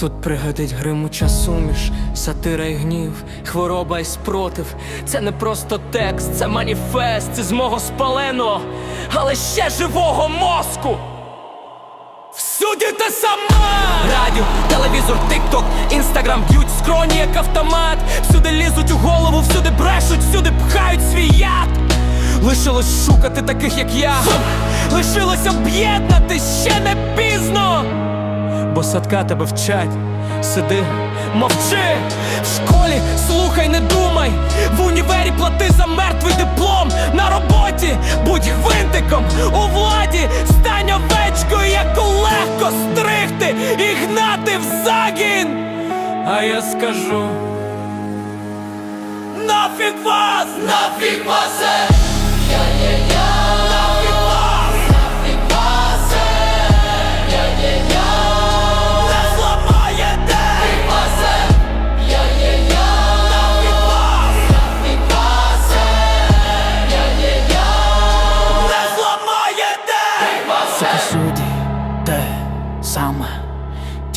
Тут пригодить гримуча суміш, сатира і гнів, хвороба і спротив. Це не просто текст, це маніфест з мого спаленого, але ще живого мозку. Всюди те сама Радіо, телевізор, тикток, інстаграм б'ють скроні, як автомат. Всюди лізуть у голову, всюди брешуть, всюди пхають свій яд. Лишилось шукати таких, як я. Лишилось об'єднатись ще не пізно. Бо садка тебе вчать, сиди, мовчи в школі, слухай, не думай. В універі плати за мертвий диплом. На роботі будь гвинтиком у владі, стань овечкою, яку легко стригти і гнати в загін. А я скажу. Нафіг вас! Нафіг вас!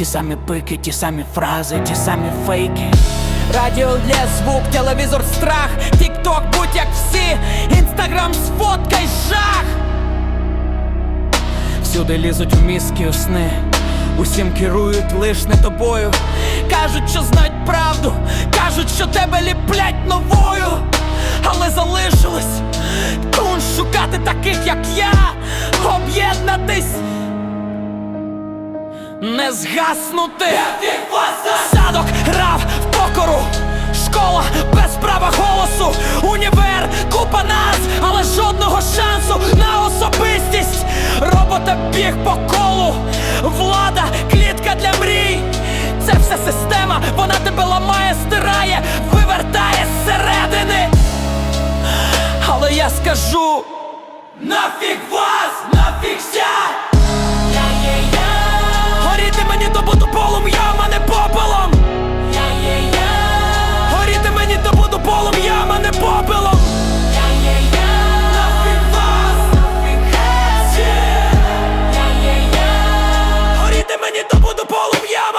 Ті самі пики, ті самі фрази, ті самі фейки. Радіо для звук, телевізор страх, тік-ток, будь як всі, інстаграм сфоткай жах. Всюди лізуть в мізки у сни, усім керують лиш не тобою. Кажуть, що знають правду, кажуть, що тебе ліплять новою, не згаснути. Садок грав в покору. Школа без права голосу. Універ, купа нас, але жодного шансу на особистість. Робота біг по колу. Влада, клітка для мрій. Це все система, вона тебе ламає, стирає, вивертає зсередини. Але я скажу Нафіг вас,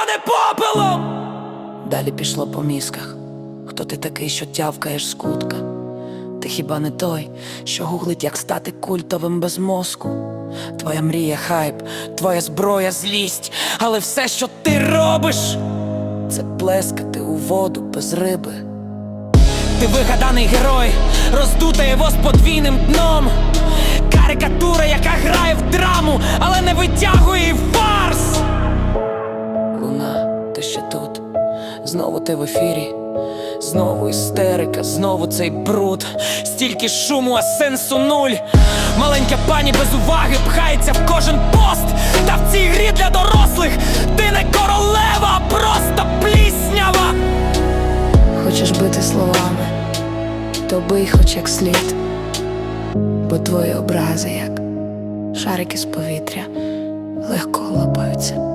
полум'ям, а не попелом Далі пішло по мізках Хто ти такий, що тявкаєш з кутка? Ти хіба не той, що гуглить, як стати культовим без мозку? Твоя мрія хайп, твоя зброя злість, але все, що ти робиш, це плескати у воду без риби. Ти вигаданий герой, роздута його з подвійним дном. Карикатура, яка грає в драму, але не витягує ти в ефірі, знову істерика, знову цей бруд. Стільки шуму, а сенсу нуль. Маленька пані без уваги пхається в кожен пост. Та в цій грі для дорослих ти не королева, а просто пліснява. Хочеш бити словами, то бий хоч як слід, бо твої образи, як шарики з повітря, легко лопаються.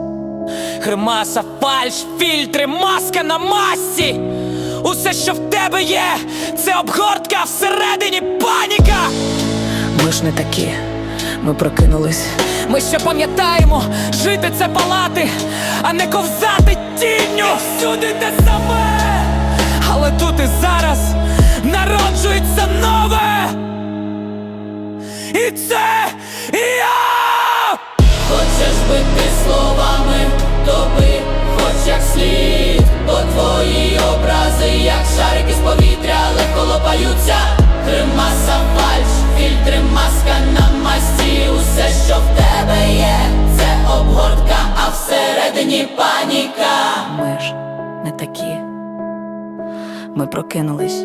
Гримаса, фальш, фільтри, маска на масці. Усе, що в тебе є, це обгортка, всередині паніка. Ми ж не такі, ми прокинулись. Ми ще пам'ятаємо, жити це палати, а не ковзати тінню. І всюди те саме. Але тут і зараз народжується нове. І це я. Хочеш бити словами, всередині паніка. Ми ж не такі. Ми прокинулись